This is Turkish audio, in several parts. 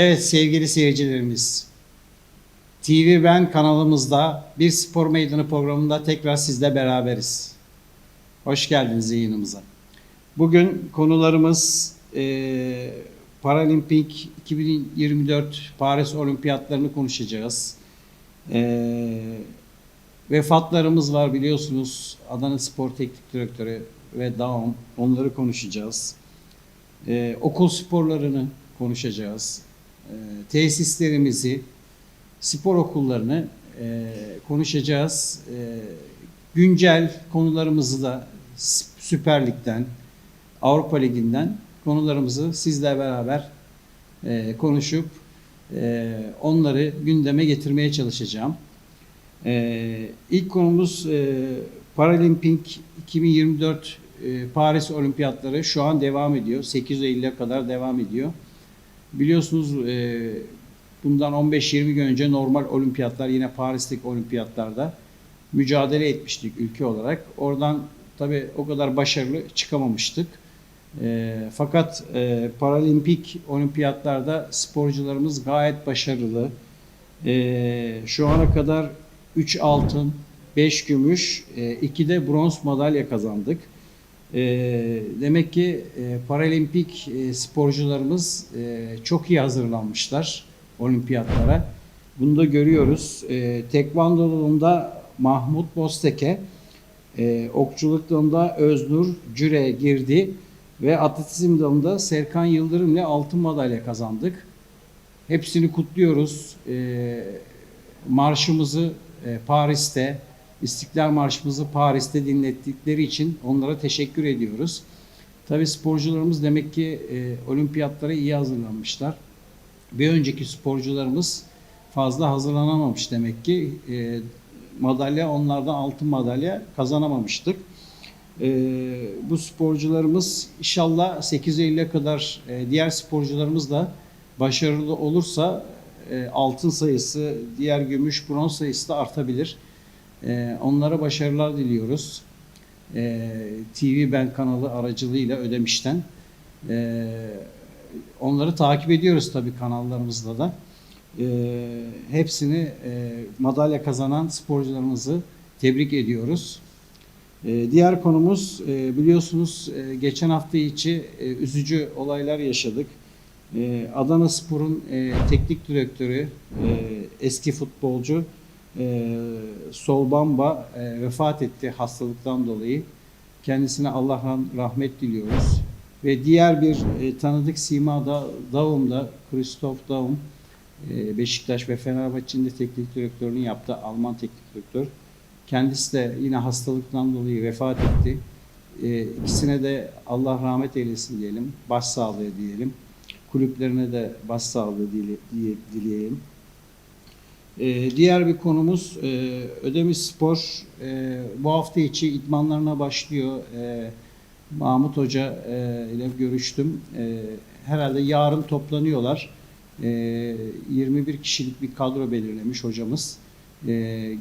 Evet sevgili seyircilerimiz. TV Ben kanalımızda bir spor meydanı programında tekrar sizle beraberiz. Hoş geldiniz yayınımıza. Bugün konularımız e, Paralimpik 2024 Paris Olimpiyatlarını konuşacağız. E, vefatlarımız var biliyorsunuz. Adana Spor Teknik Direktörü ve Daum onları konuşacağız. E, okul sporlarını konuşacağız. E, tesislerimizi, spor okullarını e, konuşacağız. E, güncel konularımızı da Süper Lig'den, Avrupa Ligi'nden konularımızı sizle beraber konuşup onları gündeme getirmeye çalışacağım. E, ilk konumuz e, Paralimpik 2024 e, Paris Olimpiyatları şu an devam ediyor. 8 Eylül'e kadar devam ediyor. Biliyorsunuz e, bundan 15-20 gün önce normal olimpiyatlar yine Paris'teki olimpiyatlarda mücadele etmiştik ülke olarak. Oradan tabii o kadar başarılı çıkamamıştık. E, fakat e, paralimpik olimpiyatlarda sporcularımız gayet başarılı. E, şu ana kadar 3 altın, 5 gümüş, 2 de bronz madalya kazandık. E, demek ki e, paralimpik e, sporcularımız e, çok iyi hazırlanmışlar olimpiyatlara. Bunu da görüyoruz. E, Tekvandolu'nda Mahmut Bosteke, e, okçuluk dalında Öznur Cüre girdi ve atletizm dalında Serkan Yıldırım ile altın madalya kazandık. Hepsini kutluyoruz. E, marşımızı e, Paris'te, İstiklal Marşımızı Paris'te dinlettikleri için onlara teşekkür ediyoruz. Tabii sporcularımız demek ki e, olimpiyatlara iyi hazırlanmışlar. Bir önceki sporcularımız fazla hazırlanamamış demek ki. E, madalya onlardan altın madalya kazanamamıştık. E, bu sporcularımız inşallah 8 Eylül'e kadar e, diğer sporcularımız da başarılı olursa e, altın sayısı, diğer gümüş, bronz sayısı da artabilir. E, onlara başarılar diliyoruz. E, TV Ben kanalı aracılığıyla Ödemiş'ten. E, onları takip ediyoruz tabii kanallarımızda da. Hepsini e, madalya kazanan sporcularımızı tebrik ediyoruz. Diğer konumuz e, biliyorsunuz e, geçen hafta içi üzücü olaylar yaşadık. E, Adana Spor'un teknik direktörü, eski futbolcu e, Solbamba e, vefat etti hastalıktan dolayı. Kendisine Allah'tan rahmet diliyoruz. Ve diğer bir e, tanıdık sima da Daum'da, Christoph Daum, e, Beşiktaş ve Fenerbahçe'nin de teknik direktörünü yaptı, Alman teknik direktör. Kendisi de yine hastalıktan dolayı vefat etti. E, ikisine de Allah rahmet eylesin diyelim, başsağlığı diyelim. Kulüplerine de başsağlığı dile- diye- dileyelim. Ee, diğer bir konumuz e, Ödemiş Spor e, bu hafta içi idmanlarına başlıyor. E, Mahmut Hoca e, ile görüştüm. E, herhalde yarın toplanıyorlar. E, 21 kişilik bir kadro belirlemiş hocamız. E,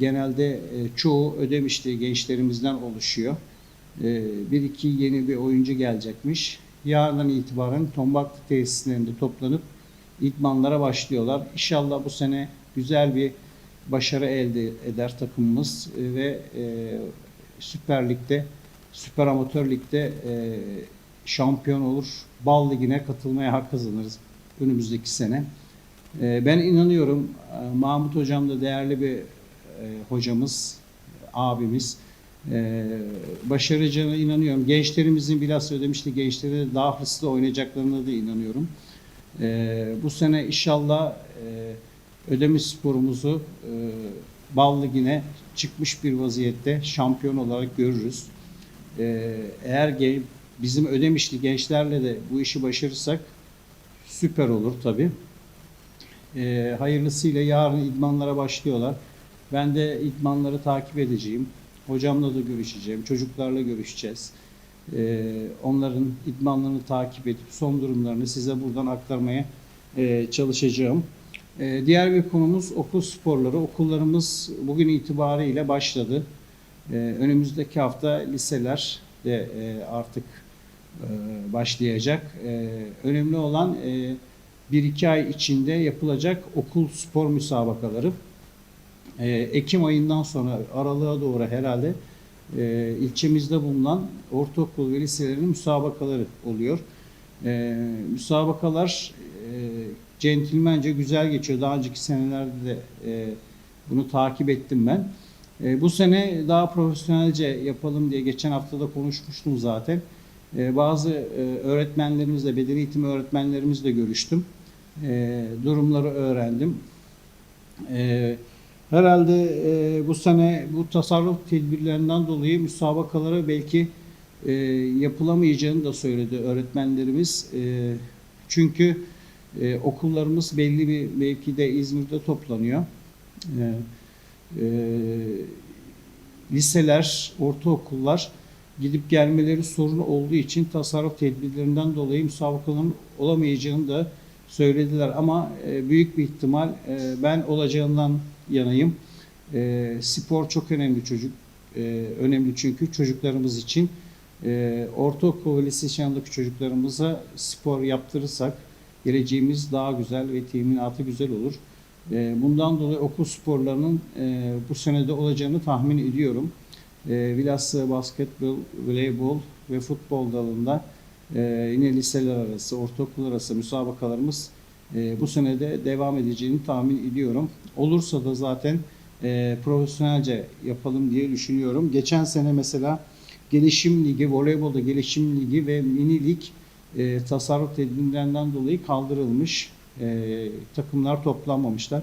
genelde e, çoğu Ödemiş'te gençlerimizden oluşuyor. E, bir iki yeni bir oyuncu gelecekmiş. Yarından itibaren Tombaklı tesislerinde toplanıp idmanlara başlıyorlar. İnşallah bu sene güzel bir başarı elde eder takımımız e, ve e, Süper Lig'de, Süper Amatör Lig'de e, şampiyon olur. Bal Ligi'ne katılmaya hak kazanırız önümüzdeki sene. E, ben inanıyorum e, Mahmut Hocam da değerli bir e, hocamız, abimiz. E, başaracağına inanıyorum. Gençlerimizin biraz ödemişti gençleri daha hırslı oynayacaklarına da inanıyorum. E, bu sene inşallah e, Ödemiş sporumuzu e, Bal Ligi'ne çıkmış bir vaziyette şampiyon olarak görürüz. E, eğer ge- bizim Ödemişli gençlerle de bu işi başarırsak süper olur tabii. E, hayırlısıyla yarın idmanlara başlıyorlar. Ben de idmanları takip edeceğim. Hocamla da görüşeceğim. Çocuklarla görüşeceğiz. E, onların idmanlarını takip edip son durumlarını size buradan aktarmaya e, çalışacağım. E, diğer bir konumuz okul sporları. Okullarımız bugün itibariyle başladı. E, önümüzdeki hafta liseler de e, artık e, başlayacak. E, önemli olan e, 1-2 ay içinde yapılacak okul spor müsabakaları. Ekim ayından sonra aralığa doğru herhalde ilçemizde bulunan ortaokul ve liselerin müsabakaları oluyor. Müsabakalar centilmence güzel geçiyor. Daha önceki senelerde de e, bunu takip ettim ben. E, bu sene daha profesyonelce yapalım diye geçen hafta da konuşmuştum zaten. E, bazı e, öğretmenlerimizle, beden eğitimi öğretmenlerimizle görüştüm. E, durumları öğrendim. E, herhalde e, bu sene bu tasarruf tedbirlerinden dolayı müsabakalara belki e, yapılamayacağını da söyledi öğretmenlerimiz. E, çünkü e, okullarımız belli bir mevkide İzmir'de toplanıyor. E, e, liseler, ortaokullar gidip gelmeleri sorun olduğu için tasarruf tedbirlerinden dolayı müsabakaların olamayacağını da söylediler. Ama e, büyük bir ihtimal e, ben olacağından yanayım. E, spor çok önemli çocuk. E, önemli çünkü çocuklarımız için. E, ortaokul ve lise çağındaki çocuklarımıza spor yaptırırsak geleceğimiz daha güzel ve teminatı güzel olur. E, bundan dolayı okul sporlarının e, bu senede olacağını tahmin ediyorum. E, bilhassa basketbol, voleybol ve futbol dalında yine liseler arası, ortaokul arası müsabakalarımız bu senede devam edeceğini tahmin ediyorum. Olursa da zaten profesyonelce yapalım diye düşünüyorum. Geçen sene mesela Gelişim Ligi, voleybolda Gelişim Ligi ve Mini Lig e, tasarruf tedbirlerinden dolayı kaldırılmış. E, takımlar toplanmamışlar.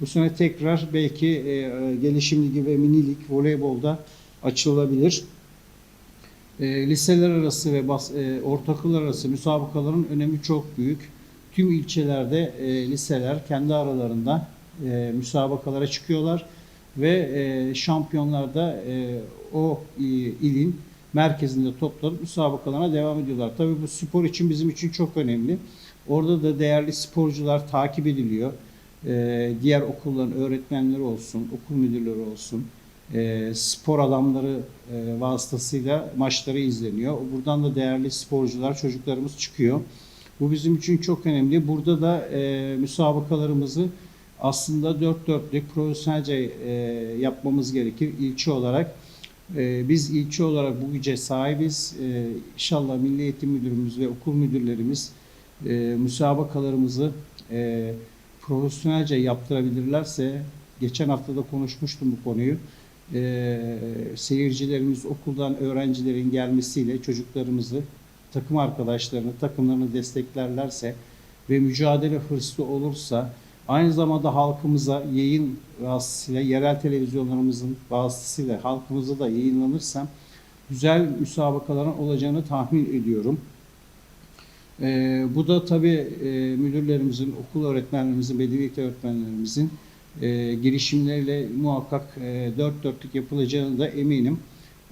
Bu sene tekrar belki e, e, Gelişim Ligi ve Mini Lig voleybolda açılabilir. E, liseler arası ve bas, e, ortaokul arası müsabakaların önemi çok büyük. Tüm ilçelerde e, liseler kendi aralarında e, müsabakalara çıkıyorlar ve e, şampiyonlar da e, o e, ilin merkezinde toplanıp müsabakalarına devam ediyorlar. Tabii bu spor için bizim için çok önemli. Orada da değerli sporcular takip ediliyor. E, diğer okulların öğretmenleri olsun, okul müdürleri olsun, e, spor adamları e, vasıtasıyla maçları izleniyor. Buradan da değerli sporcular, çocuklarımız çıkıyor. Bu bizim için çok önemli. Burada da e, müsabakalarımızı aslında dört dörtlük profesyonelce e, yapmamız gerekir ilçe olarak. E, biz ilçe olarak bu güce sahibiz. E, inşallah Milli Eğitim Müdürümüz ve okul müdürlerimiz e, müsabakalarımızı e, profesyonelce yaptırabilirlerse, geçen hafta da konuşmuştum bu konuyu. E, seyircilerimiz okuldan öğrencilerin gelmesiyle çocuklarımızı, takım arkadaşlarını, takımlarını desteklerlerse ve mücadele hırslı olursa Aynı zamanda halkımıza yayın vasıtasıyla, yerel televizyonlarımızın vasıtasıyla halkımıza da yayınlanırsa güzel müsabakaların olacağını tahmin ediyorum. Ee, bu da tabii e, müdürlerimizin, okul öğretmenlerimizin, bedeviyet öğretmenlerimizin e, girişimleriyle muhakkak e, dört dörtlük yapılacağını da eminim.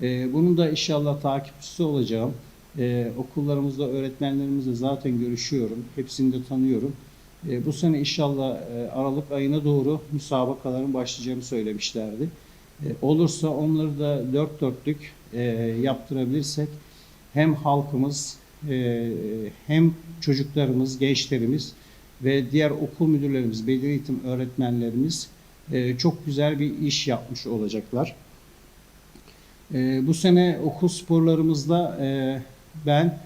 E, bunun da inşallah takipçisi olacağım. E, okullarımızda öğretmenlerimizle zaten görüşüyorum. Hepsini de tanıyorum. E, bu sene inşallah e, Aralık ayına doğru müsabakaların başlayacağını söylemişlerdi. E, olursa onları da dört dörtlük e, yaptırabilirsek hem halkımız e, hem çocuklarımız, gençlerimiz ve diğer okul müdürlerimiz, beden eğitim öğretmenlerimiz e, çok güzel bir iş yapmış olacaklar. E, bu sene okul sporlarımızda e, ben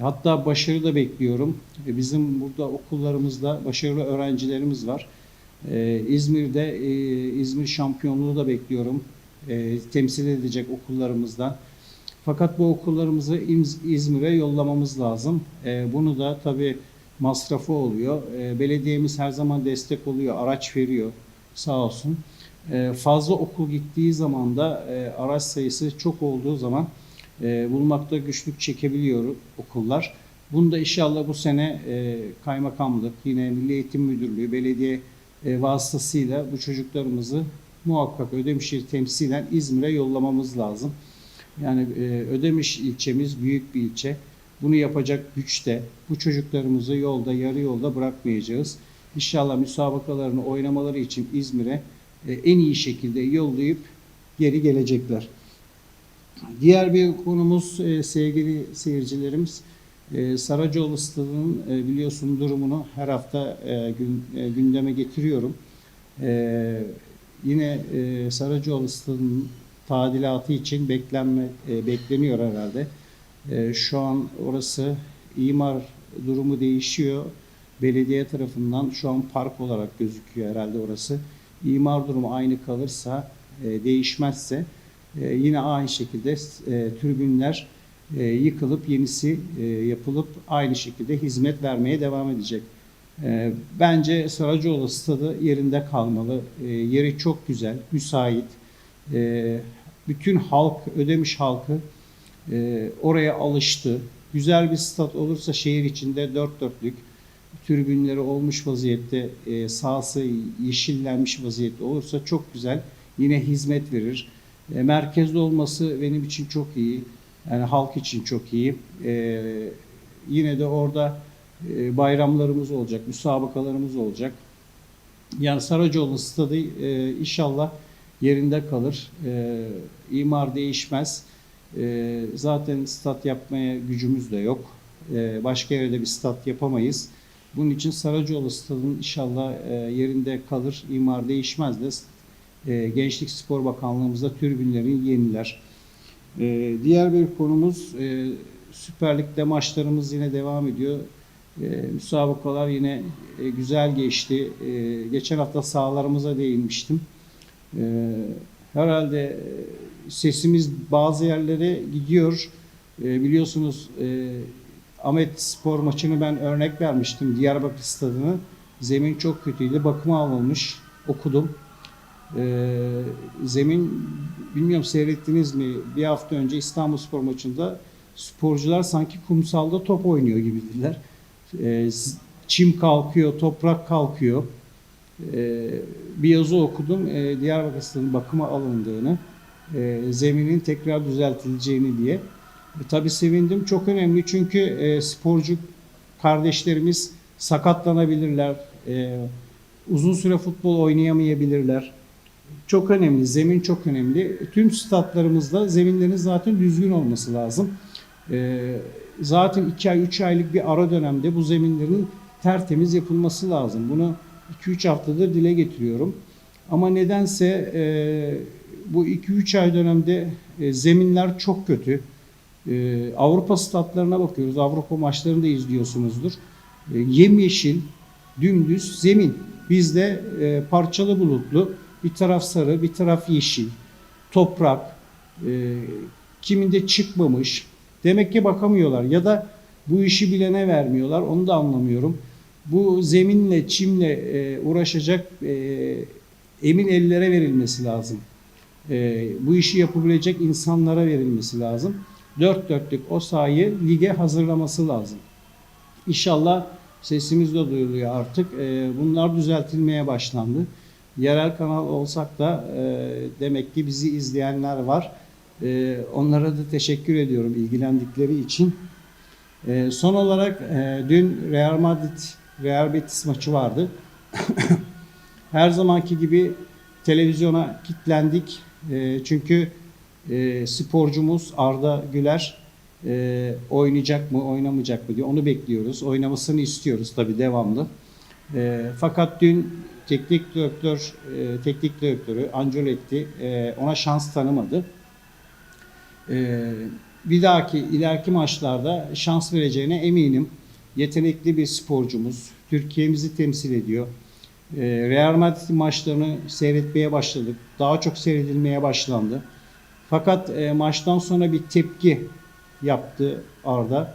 Hatta başarı da bekliyorum. E, Bizim burada okullarımızda başarılı öğrencilerimiz var. Ee, İzmir'de e, İzmir şampiyonluğu da bekliyorum. E, temsil edecek okullarımızdan. Fakat bu okullarımızı İz- İzmir'e yollamamız lazım. E, bunu da tabii masrafı oluyor. E, belediyemiz her zaman destek oluyor, araç veriyor sağ olsun. E, fazla okul gittiği zaman da e, araç sayısı çok olduğu zaman e, bulmakta güçlük çekebiliyor okullar. Bunu da inşallah bu sene e, kaymakamlık, yine Milli Eğitim Müdürlüğü, belediye e, vasıtasıyla bu çocuklarımızı muhakkak Ödemiş'i temsilen İzmir'e yollamamız lazım. Yani e, Ödemiş ilçemiz büyük bir ilçe. Bunu yapacak güçte bu çocuklarımızı yolda, yarı yolda bırakmayacağız. İnşallah müsabakalarını oynamaları için İzmir'e e, en iyi şekilde yollayıp geri gelecekler. Diğer bir konumuz e, sevgili seyircilerimiz E, Saracoğlu Stadı'nın e, biliyorsun durumunu her hafta e, gün, e, gündeme getiriyorum. E, yine e, Saracoğlu Stadı'nın tadilatı için beklenme e, bekleniyor herhalde. E, şu an orası imar durumu değişiyor. Belediye tarafından şu an park olarak gözüküyor herhalde orası. İmar durumu aynı kalırsa, e, değişmezse e, yine aynı şekilde e, tribünler e, yıkılıp yenisi e, yapılıp aynı şekilde hizmet vermeye devam edecek. E, bence Saracoğlu stadı yerinde kalmalı. E, yeri çok güzel, müsait. E, bütün halk, Ödemiş halkı e, oraya alıştı. Güzel bir stat olursa şehir içinde dört dörtlük tribünleri olmuş vaziyette, e, sahası yeşillenmiş vaziyette olursa çok güzel. Yine hizmet verir. E, merkezde olması benim için çok iyi. Yani halk için çok iyi. E, yine de orada e, bayramlarımız olacak, müsabakalarımız olacak. Yani Saracoğlu stadı e, inşallah yerinde kalır. E, imar değişmez. E, zaten stat yapmaya gücümüz de yok. E, başka yerde bir stat yapamayız. Bunun için Saracoğlu stadının inşallah e, yerinde kalır. İmar değişmez de e, Gençlik Spor Bakanlığımızda tribünlerin yeniler. E, diğer bir konumuz e, Süper Lig'de maçlarımız yine devam ediyor. E, müsabakalar yine e, güzel geçti. Geçen hafta sahalarımıza değinmiştim. Herhalde e, sesimiz bazı yerlere gidiyor. Biliyorsunuz e, Ahmet Spor maçını ben örnek vermiştim. Diyarbakır stadını. Zemin çok kötüydü. Bakıma alınmış. Okudum. Ee, zemin bilmiyorum seyrettiniz mi? Bir hafta önce İstanbul Spor maçında sporcular sanki kumsalda top oynuyor gibiydiler. Ee, z- çim kalkıyor, toprak kalkıyor. Ee, bir yazı okudum. Ee, Diyarbakır stadının bakıma alındığını, e, zeminin tekrar düzeltileceğini diye. E, tabii sevindim. Çok önemli çünkü e, sporcu kardeşlerimiz sakatlanabilirler. E, uzun süre futbol oynayamayabilirler. Çok önemli. Zemin çok önemli. Tüm statlarımızda zeminlerin zaten düzgün olması lazım. E, zaten 2 ay 3 aylık bir ara dönemde bu zeminlerin tertemiz yapılması lazım. Bunu 2-3 haftadır dile getiriyorum. Ama nedense e, bu 2-3 ay dönemde e, zeminler çok kötü. Ee, Avrupa statlarına bakıyoruz. Avrupa maçlarını da izliyorsunuzdur. Ee, yemyeşil, dümdüz zemin. Bizde e, parçalı bulutlu, bir taraf sarı, bir taraf yeşil, toprak, e, kiminde çıkmamış. Demek ki bakamıyorlar ya da bu işi bilene vermiyorlar. Onu da anlamıyorum. Bu zeminle, çimle e, uğraşacak e, emin ellere verilmesi lazım. E, bu işi yapabilecek insanlara verilmesi lazım dört dörtlük o sahayı lige hazırlaması lazım. İnşallah sesimiz de duyuluyor artık. Ee, Bunlar düzeltilmeye başlandı. Yerel kanal olsak da e, demek ki bizi izleyenler var. Ee, Onlara da teşekkür ediyorum ilgilendikleri için. Ee, Son olarak e, dün Real Madrid Real Betis maçı vardı. Her zamanki gibi televizyona kilitlendik. E, Çünkü e, sporcumuz Arda Güler e, oynayacak mı, oynamayacak mı diye onu bekliyoruz. Oynamasını istiyoruz tabii devamlı. E, fakat dün teknik direktör, e, teknik direktörü Ancelotti e, ona şans tanımadı. E, bir dahaki ileriki maçlarda şans vereceğine eminim. Yetenekli bir sporcumuz. Türkiye'mizi temsil ediyor. E, Real Madrid maçlarını seyretmeye başladık. Daha çok seyredilmeye başlandı. Fakat e, maçtan sonra bir tepki yaptı Arda.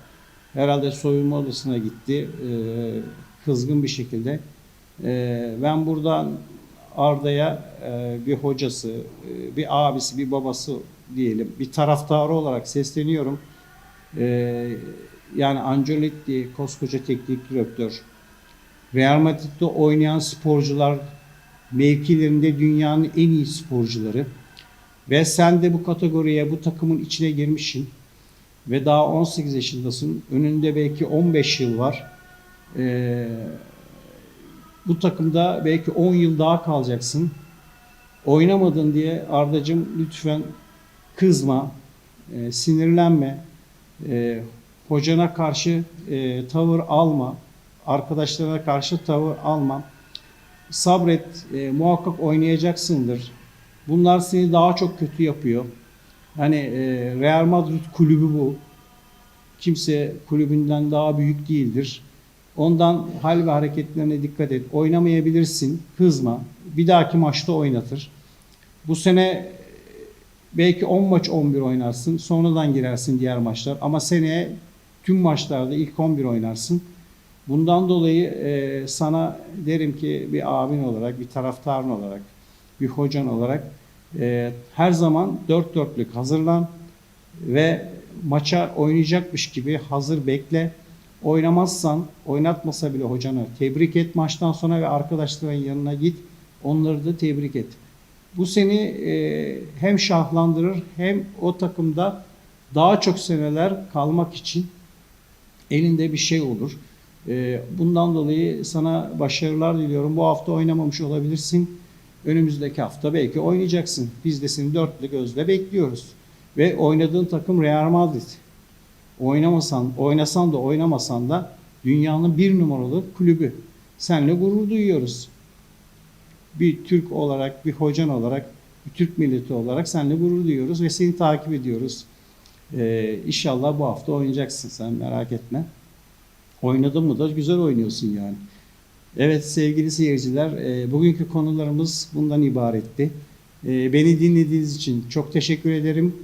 Herhalde soyunma odasına gitti. e, kızgın bir şekilde. E, ben buradan Arda'ya e, bir hocası, e, bir abisi, bir babası diyelim, bir taraftarı olarak sesleniyorum. E, yani Ancelotti koskoca teknik direktör. Real Madrid'de oynayan sporcular mevkilerinde dünyanın en iyi sporcuları. Ve sen de bu kategoriye, bu takımın içine girmişsin. Ve daha 18 yaşındasın. Önünde belki 15 yıl var. Ee, bu takımda belki 10 yıl daha kalacaksın. Oynamadın diye Ardacığım lütfen kızma, e, sinirlenme. E, hocana karşı e, tavır alma, arkadaşlarına karşı tavır alma. Sabret, e, muhakkak oynayacaksındır. Bunlar seni daha çok kötü yapıyor. Hani e, Real Madrid kulübü bu. Kimse kulübünden daha büyük değildir. Ondan hal ve hareketlerine dikkat et. Oynamayabilirsin, kızma. Bir dahaki maçta oynatır. Bu sene e, belki 10 maç 11 oynarsın. Sonradan girersin diğer maçlar. Ama seneye tüm maçlarda ilk 11 oynarsın. Bundan dolayı e, sana derim ki bir abin olarak, bir taraftarın olarak, bir hocan olarak e, her zaman dört dörtlük hazırlan ve maça oynayacakmış gibi hazır bekle. Oynamazsan, oynatmasa bile hocanı tebrik et maçtan sonra ve arkadaşların yanına git. Onları da tebrik et. Bu seni e, hem şahlandırır hem o takımda daha çok seneler kalmak için elinde bir şey olur. E, bundan dolayı sana başarılar diliyorum. Bu hafta oynamamış olabilirsin. Önümüzdeki hafta belki oynayacaksın. Biz de seni dörtlü gözle bekliyoruz. Ve oynadığın takım Real Madrid. Oynamasan, oynasan da oynamasan da dünyanın bir numaralı kulübü. Seninle gurur duyuyoruz. Bir Türk olarak, bir hocan olarak, bir Türk milleti olarak seninle gurur duyuyoruz ve seni takip ediyoruz. Ee, inşallah bu hafta oynayacaksın sen merak etme. Oynadın mı da güzel oynuyorsun yani. Evet sevgili seyirciler, e, bugünkü konularımız bundan ibaretti. E, beni dinlediğiniz için çok teşekkür ederim.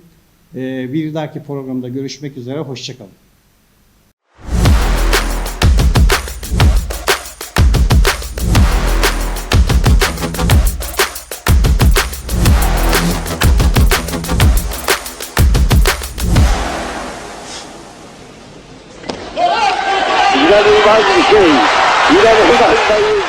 E, bir dahaki programda görüşmek üzere, hoşçakalın. İnanılmaz bir şey. Bir